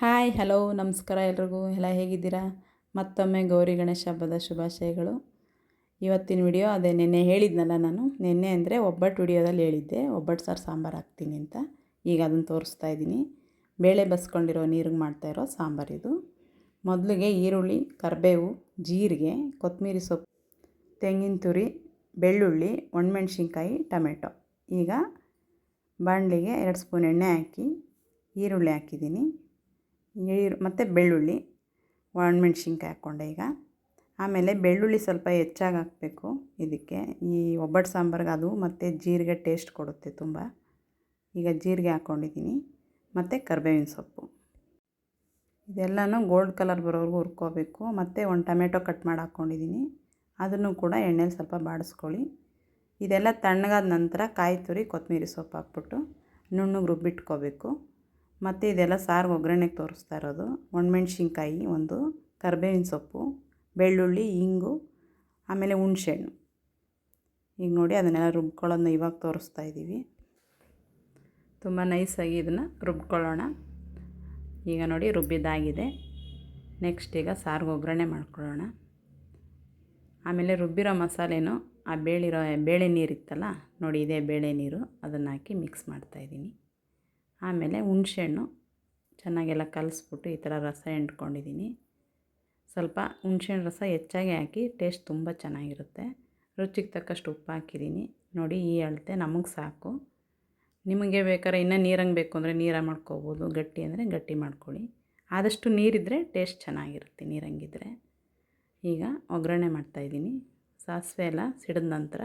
Hi, hello, ನಮಸ್ಕಾರ ಎಲ್ರಿಗೂ. ಎಲ್ಲ ಹೇಗಿದ್ದೀರಾ? ಮತ್ತೊಮ್ಮೆ ಗೌರಿ ಗಣೇಶ ಹಬ್ಬದ ಶುಭಾಶಯಗಳು. ಇವತ್ತಿನ ವಿಡಿಯೋ, ಅದೇ ನಿನ್ನೆ ಹೇಳಿದ್ನಲ್ಲ ನಾನು. ನಿನ್ನೆ ಅಂದರೆ ಒಬ್ಬಟ್ಟು ವಿಡಿಯೋದಲ್ಲಿ ಹೇಳಿದ್ದೆ. ಒಬ್ಬಟ್ಟು ಸಾರು ಸಾಂಬಾರು ಹಾಕ್ತೀನಿ ಅಂತ. ಈಗ ಅದನ್ನು ತೋರಿಸ್ತಾ ಇದ್ದೀನಿ. ಬೇಳೆ ಬಸ್ಕೊಂಡಿರೋ ನೀರಿಗೆ ಮಾಡ್ತಾಯಿರೋ ಸಾಂಬಾರಿದು ಮೊದಲಿಗೆ ಈರುಳ್ಳಿ, ಕರಿಬೇವು, ಜೀರಿಗೆ ಕೊತ್ತಂಬರಿ ಸೊಪ್ಪು, ತೆಂಗಿನ ತುರಿ, ಬೆಳ್ಳುಳ್ಳಿ, ಒಣಮೆಣ್ಸಿನ್ಕಾಯಿ, ಟೊಮೆಟೊ. ಈಗ ಬಾಣಲಿಗೆ ಎರಡು ಸ್ಪೂನ್ ಎಣ್ಣೆ ಹಾಕಿ ಈರುಳ್ಳಿ ಹಾಕಿದ್ದೀನಿ. ನೀರು ಮತ್ತು ಬೆಳ್ಳುಳ್ಳಿ ಒಣಮೆಣ್ಸಿನ್ಕಾಯಿ ಹಾಕ್ಕೊಂಡೆ ಈಗ. ಆಮೇಲೆ ಬೆಳ್ಳುಳ್ಳಿ ಸ್ವಲ್ಪ ಹೆಚ್ಚಾಗಿ ಹಾಕಬೇಕು ಇದಕ್ಕೆ. ಈ ಒಬ್ಬಟ್ಟು ಸಾಂಬಾರ್ಗೆ ಅದು ಮತ್ತು ಜೀರಿಗೆ ಟೇಸ್ಟ್ ಕೊಡುತ್ತೆ ತುಂಬ. ಈಗ ಜೀರಿಗೆ ಹಾಕ್ಕೊಂಡಿದ್ದೀನಿ ಮತ್ತು ಕರ್ಬೇವಿನ ಸೊಪ್ಪು. ಇದೆಲ್ಲನೂ ಗೋಲ್ಡ್ ಕಲರ್ ಬರೋವರೆಗೂ ಹುರ್ಕೋಬೇಕು. ಮತ್ತು ಒಂದು ಟೊಮೆಟೊ ಕಟ್ ಮಾಡಿ ಹಾಕ್ಕೊಂಡಿದ್ದೀನಿ ಅದನ್ನು ಕೂಡ ಎಣ್ಣೆಲಿ ಸ್ವಲ್ಪ ಬಾಡಿಸ್ಕೊಳ್ಳಿ. ಇದೆಲ್ಲ ತಣ್ಣಗಾದ ನಂತರ ಕಾಯಿ ತುರಿ ಕೊತ್ತಂಬರಿ ಸೊಪ್ಪು ಹಾಕ್ಬಿಟ್ಟು ನುಣ್ಣಗೆ ರುಬ್ಬಿಟ್ಕೋಬೇಕು. ಮತ್ತು ಇದೆಲ್ಲ ಸಾರು ಒಗ್ಗರಣೆಗೆ ತೋರಿಸ್ತಾ ಇರೋದು. ಒಣಮೆಣ್ಸಿನ್ಕಾಯಿ ಒಂದು, ಕರ್ಬೇವಿನ ಸೊಪ್ಪು, ಬೆಳ್ಳುಳ್ಳಿ, ಇಂಗು, ಆಮೇಲೆ ಹುಣ್ಸೆಹಣ್ಣು. ಈಗ ನೋಡಿ ಅದನ್ನೆಲ್ಲ ರುಬ್ಕೊಳ್ಳೋದನ್ನ ಇವಾಗ ತೋರಿಸ್ತಾ ಇದ್ದೀವಿ. ತುಂಬ ನೈಸಾಗಿ ಇದನ್ನು ರುಬ್ಕೊಳ್ಳೋಣ. ಈಗ ನೋಡಿ ರುಬ್ಬಿದ್ದಾಗಿದೆ. ನೆಕ್ಸ್ಟ್ ಈಗ ಸಾರಿಗೆ ಒಗ್ಗರಣೆ ಮಾಡ್ಕೊಳ್ಳೋಣ. ಆಮೇಲೆ ರುಬ್ಬಿರೋ ಮಸಾಲೆನೂ ಆ ಬೇಳಿರೋ, ಬೇಳೆ ನೀರಿತ್ತಲ್ಲ, ನೋಡಿ ಇದೇ ಬೇಳೆ ನೀರು. ಅದನ್ನು ಹಾಕಿ ಮಿಕ್ಸ್ ಮಾಡ್ತಾಯಿದ್ದೀನಿ ಆಮೇಲೆ ಹುಣ್ಸೆಹಣ್ಣು ಚೆನ್ನಾಗೆಲ್ಲ ಕಲಿಸ್ಬಿಟ್ಟು ಈ ಥರ ರಸ ಹಿಂಡ್ಕೊಂಡಿದ್ದೀನಿ. ಸ್ವಲ್ಪ ಹುಣ್ಸೆಹಣ್ಣು ರಸ ಹೆಚ್ಚಾಗಿ ಹಾಕಿ ಟೇಸ್ಟ್ ತುಂಬ ಚೆನ್ನಾಗಿರುತ್ತೆ. ರುಚಿಗೆ ತಕ್ಕಷ್ಟು ಉಪ್ಪು ಹಾಕಿದ್ದೀನಿ. ನೋಡಿ ಈ ಅಳತೆ ನಮಗೆ ಸಾಕು. ನಿಮಗೆ ಬೇಕಾದ್ರೆ ಇನ್ನೂ ನೀರಂಗೆ ಬೇಕು ಅಂದರೆ ನೀರ ಮಾಡ್ಕೋಬೋದು. ಗಟ್ಟಿ ಅಂದರೆ ಗಟ್ಟಿ ಮಾಡ್ಕೊಳ್ಳಿ. ಆದಷ್ಟು ನೀರಿದ್ದರೆ ಟೇಸ್ಟ್ ಚೆನ್ನಾಗಿರುತ್ತೆ ನೀರಂಗಿದ್ರೆ. ಈಗ ಒಗ್ಗರಣೆ ಮಾಡ್ತಾಯಿದ್ದೀನಿ ಸಾಸಿವೆ ಎಲ್ಲ ಸಿಡಿದ ನಂತರ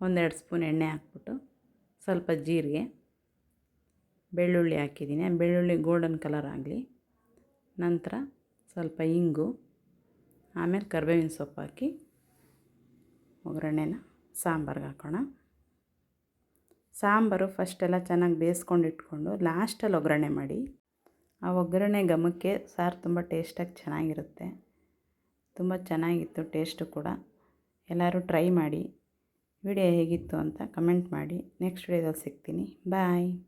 ಒಂದೆರಡು ಸ್ಪೂನ್ ಎಣ್ಣೆ ಹಾಕ್ಬಿಟ್ಟು ಸ್ವಲ್ಪ ಜೀರಿಗೆ ಬೆಳ್ಳುಳ್ಳಿ ಹಾಕಿದ್ದೀನಿ. ಬೆಳ್ಳುಳ್ಳಿ ಗೋಲ್ಡನ್ ಕಲರ್ ಆಗಲಿ. ನಂತರ ಸ್ವಲ್ಪ ಇಂಗು. ಆಮೇಲೆ ಕರ್ಬೇವಿನ ಸೊಪ್ಪು ಹಾಕಿ ಒಗ್ಗರಣೆನ ಸಾಂಬಾರ್ಗೆ ಹಾಕೋಣ. ಸಾಂಬಾರು ಫಸ್ಟೆಲ್ಲ ಚೆನ್ನಾಗಿ ಬೇಯಿಸ್ಕೊಂಡು ಇಟ್ಕೊಂಡು ಲಾಸ್ಟಲ್ಲಿ ಒಗ್ಗರಣೆ ಮಾಡಿ. ಆ ಒಗ್ಗರಣೆ ಘಮಕ್ಕೆ ಸಾರು ತುಂಬ ಟೇಸ್ಟಾಗಿ ಚೆನ್ನಾಗಿರುತ್ತೆ. ತುಂಬ ಚೆನ್ನಾಗಿತ್ತು ಟೇಸ್ಟು ಕೂಡ. ಎಲ್ಲರೂ ಟ್ರೈ ಮಾಡಿ. ವಿಡಿಯೋ ಹೇಗಿತ್ತು ಅಂತ ಕಮೆಂಟ್ ಮಾಡಿ. ನೆಕ್ಸ್ಟ್ ವಿಡಿಯೋದಲ್ಲಿ ಸಿಗ್ತೀನಿ. ಬಾಯ್